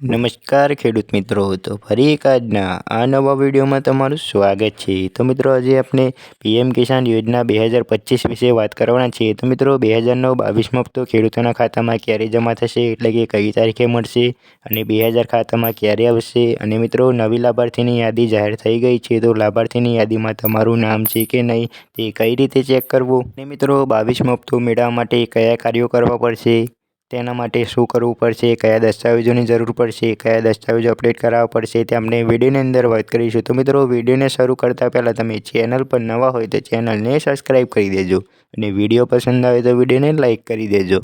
નમસ્કાર, ખેડૂત મિત્રો. તો ફરી એક આજના આ નવા વિડીયોમાં તમારું સ્વાગત છે. તો મિત્રો, આજે આપણે પીએમ કિસાન યોજના બે હજાર પચીસ વિશે વાત કરવાના છીએ. તો મિત્રો, બે હજાર નવ બાવીસમાં હપ્તો ખેડૂતોના ખાતામાં ક્યારે જમા થશે? એટલે કે કઈ તારીખે મળશે? અને બે હજાર ખાતામાં ક્યારે આવશે? અને મિત્રો, નવી લાભાર્થીની યાદી જાહેર થઈ ગઈ છે. તો લાભાર્થીની યાદીમાં તમારું નામ છે કે નહીં તે કઈ રીતે ચેક કરવું? અને મિત્રો, બાવીસમાં હપ્તો મેળવવા માટે કયા કાર્યો કરવા પડશે? તેના માટે શું કરવું પડશે, કયા દસ્તાવેજોની જરૂર પડશે, કયા દસ્તાવેજો અપડેટ કરાવવા પડશે, તે આપણે વિડીયોની અંદર વાત કરીશું. તો મિત્રો, વિડીયોને શરૂ કરતાં પહેલાં તમે ચેનલ પર નવા હોય તો ચેનલને સબસ્ક્રાઈબ કરી દેજો અને વીડિયો પસંદ આવે તો વિડીયોને લાઇક કરી દેજો.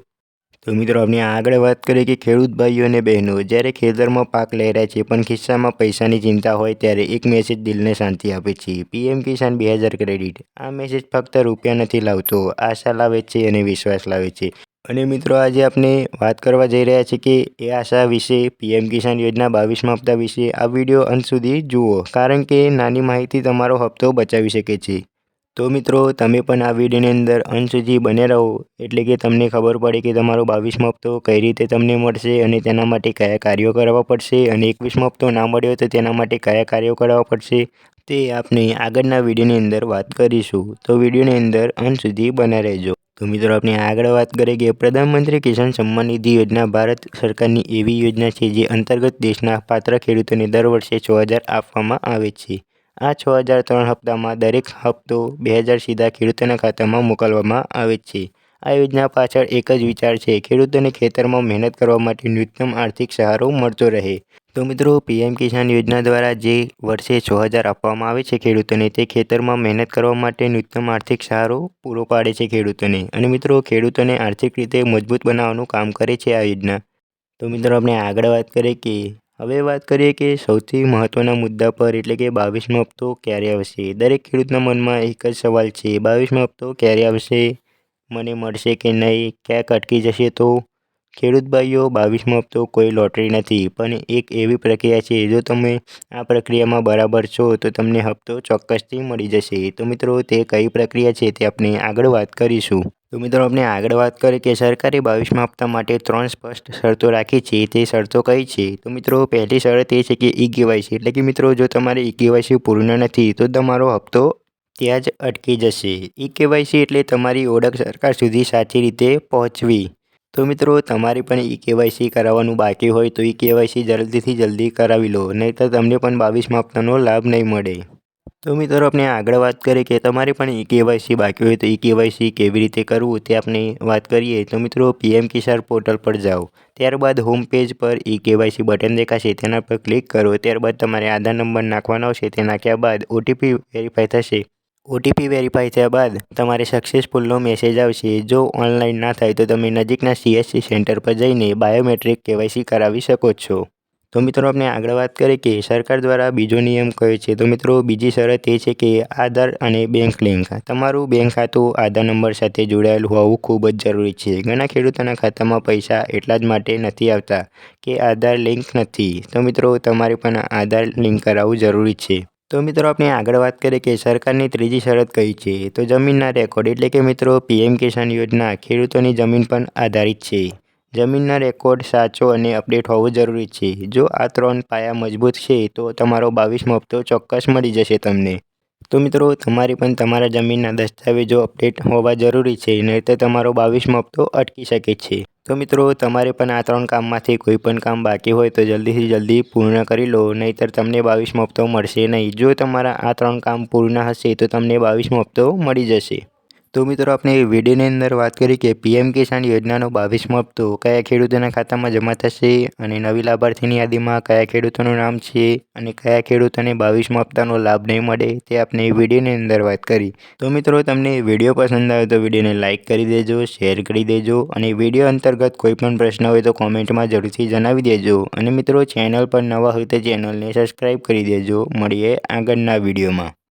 તો મિત્રો, આપણે આગળ વાત કરીએ કે ખેડૂત ભાઈઓ અને બહેનો. જ્યારે ખેતરમાં પાક લઈ રહ્યા છે, પણ ખિસ્સામાં પૈસાની ચિંતા હોય ત્યારે એક મેસેજ દિલને શાંતિ આપે છે. પીએમ કિસાન બે હજાર ક્રેડિટ આ મેસેજ ફક્ત રૂપિયા નથી લાવતો. આશા લાવે છે અને વિશ્વાસ લાવે છે. અને મિત્રો, આજે આપણે વાત કરવા જઈ રહ્યા છીએ કે એ આશા વિશે, પીએમ કિસાન યોજના બાવીસમાં હપ્તા વિશે આ વીડિયો અંત સુધી જુઓ, કારણ કે નાની માહિતી તમારો હપ્તો બચાવી શકે છે. તો મિત્રો, તમે પણ આ વિડીયોની અંદર અંત સુધી બને રહો, એટલે કે તમને ખબર પડે કે તમારો બાવીસમો હપ્તો કઈ રીતે તમને મળશે અને તેના માટે કયા કાર્યો કરવા પડશે અને એકવીસમો હપ્તો ના મળ્યો તો તેના માટે કયા કાર્યો કરવા પડશે, તે આપણે આગળના વિડીયોની અંદર વાત કરીશું. તો વિડીયોની અંદર અંત સુધી બના રહેજો. તો મિત્રો, આપણે આગળ વાત કરીએ કે પ્રધાનમંત્રી કિસાન સન્માન નિધિ યોજના, ભારત સરકારની એવી યોજના છે જે અંતર્ગત દેશના પાત્ર ખેડૂતોને દર વર્ષે છ હજાર આપવામાં આવે છે. આ છ હજાર ત્રણ હપ્તામાં દરેક હપ્તો બે હજાર સીધા ખેડૂતોના ખાતામાં મોકલવામાં આવે છે. આ યોજના પાછળ એક જ વિચાર છે. ખેડૂતોને ખેતરમાં મહેનત કરવા માટે ન્યૂનતમ આર્થિક સહારો મળતો રહે. તો મિત્રો, પીએમ કિસાન યોજના દ્વારા જે વર્ષે છ હજાર આપવામાં આવે છે ખેડૂતોને, તે ખેતરમાં મહેનત કરવા માટે ન્યૂનતમ આર્થિક સહારો પૂરો પાડે છે ખેડૂતોને. અને મિત્રો, ખેડૂતોને આર્થિક રીતે મજબૂત બનાવવાનું કામ કરે છે આ યોજના. તો મિત્રો, આપણે આગળ વાત કરીએ કે, હવે વાત કરીએ કે સૌથી મહત્ત્વના મુદ્દા પર, એટલે કે બાવીસમો હપ્તો ક્યારે આવશે? દરેક ખેડૂતના મનમાં એક જ સવાલ છે. બાવીસમો હપ્તો ક્યારે આવશે? મને મળશે કે નહીં, ક્યાંક અટકી જશે તો? ખેડૂત ભાઈઓ, બાવીસમો હપ્તો કોઈ લોટરી નથી, પણ એક એવી પ્રક્રિયા છે, જો તમે આ પ્રક્રિયામાં બરાબર છો, તો તમને હપ્તો ચોક્કસથી મળી જશે. તો મિત્રો, તે કઈ પ્રક્રિયા છે તે આપણે આગળ વાત કરીશું. તો મિત્રો, આપણે આગળ વાત કરીએ કે સરકારે બાવીસમા હપ્તા માટે ત્રણ સ્પષ્ટ શરતો રાખી છે. તે શરતો કઈ છે? તો મિત્રો, પહેલી શરત એ છે કે ઈ કેવાયસી. એટલે કે મિત્રો, જો તમારે ઈ કેવાયસી પૂર્ણ નથી, તો તમારો હપ્તો ત્યાં જ અટકી જશે. ઈ કેવાયસી એટલે તમારી ઓળખ સરકાર સુધી સાચી રીતે પહોંચવી. તો મિત્રો, તમારે પણ ઈ કેવાયસી કરાવવાનું બાકી હોય તો ઈ કેવાયસી જલ્દીથી જલ્દી કરાવી લો, નહીંતર તમને પણ બાવીસ હપ્તાનો લાભ નહીં મળે. તો મિત્રો, આપણે આગળ વાત કરીએ કે તમારે પણ ઈ કેવાયસી બાકી હોય તો ઈ કેવાયસી કેવી રીતે કરવું તે આપણે વાત કરીએ. તો મિત્રો, પીએમ કિસાન પોર્ટલ પર જાઓ. ત્યારબાદ હોમ પેજ પર ઈ કેવાયસી બટન દેખાશે, તેના પર ક્લિક કરો. ત્યારબાદ તમારે આધાર નંબર નાખવાનો આવશે તે નાખ્યા બાદ ઓટીપી વેરીફાઈ થશે. ઓટીપી વેરીફાઈ થયા બાદ તમારે સક્સેસફુલનો મેસેજ આવશે. જો ઓનલાઈન ના થાય તો તમે નજીકના સીએસસી સેન્ટર પર જઈને બાયોમેટ્રિક કેવાયસી કરાવી શકો છો. તો મિત્રો આપણે આગળ વાત કરીએ કે સરકાર દ્વારા બીજો નિયમ કયો છે? તો મિત્રો બીજી શરત એ છે કે આધાર અને બેંક લિંક તમારું બેંક ખાતું આધાર નંબર સાથે જોડાયેલું હોવું ખૂબ જ જરૂરી છે. ઘણા ખેડૂતોના ખાતામાં પૈસા એટલા જ માટે નથી આવતા કે આધાર લિંક નથી. તો મિત્રો તમારે પણ આધાર લિંક કરાવવું જરૂરી છે. તો મિત્રો આપણે આગળ વાત કરીએ કે સરકારની ત્રીજી શરત કઈ છે? તો જમીનના રેકોર્ડ એટલે કે મિત્રો પીએમ કિસાન યોજના ખેડૂતોની જમીન પર આધારિત છે. જમીનના રેકોર્ડ સાચો અને અપડેટ હોવો જરૂરી છે. જો આ ત્રણ પાયા મજબૂત છે, તો તમારો બાવીસમો હપ્તો ચોક્કસ મળી જશે તમને. તો મિત્રો, તમારી પણ તમારા જમીનના દસ્તાવેજો અપડેટ હોવા જરૂરી છે, નહીંતર તમારો બાવીસમો હપ્તો અટકી શકે છે. તો મિત્રો, તમારે પણ આ ત્રણ કામમાંથી કોઈ પણ કામ બાકી હોય તો જલ્દીથી જલ્દી પૂર્ણ કરી લો, નહીંતર તમને બાવીસમો હપ્તો મળશે નહીં. જો તમારા આ ત્રણ કામ પૂર્ણ હશે તો તમને બાવીસમો હપ્તો મળી જશે. તો મિત્રો આપણે વિડીયોની અંદર વાત કરી કે પીએમ કિસાન યોજનાનો બાવીસમો હપ્તો કયા ખેડૂતોના ખાતામાં જમા થશે અને નવી લાભાર્થીની યાદીમાં કયા ખેડૂતોનું નામ છે અને કયા ખેડૂતોને બાવીસમો હપ્તાનો લાભ નહીં મળે તે આપણે વિડીયોની અંદર વાત કરી. તો મિત્રો તમને વીડિયો પસંદ આવે તો વિડીયોને લાઇક કરી દેજો, શેર કરી દેજો અને વીડિયો અંતર્ગત કોઈ પણ પ્રશ્ન હોય તો કોમેન્ટમાં જરૂરથી જણાવી દેજો. અને મિત્રો ચેનલ પર નવા હોય તો ચેનલને સબસ્ક્રાઈબ કરી દેજો. મળીએ આગળના વિડીયોમાં.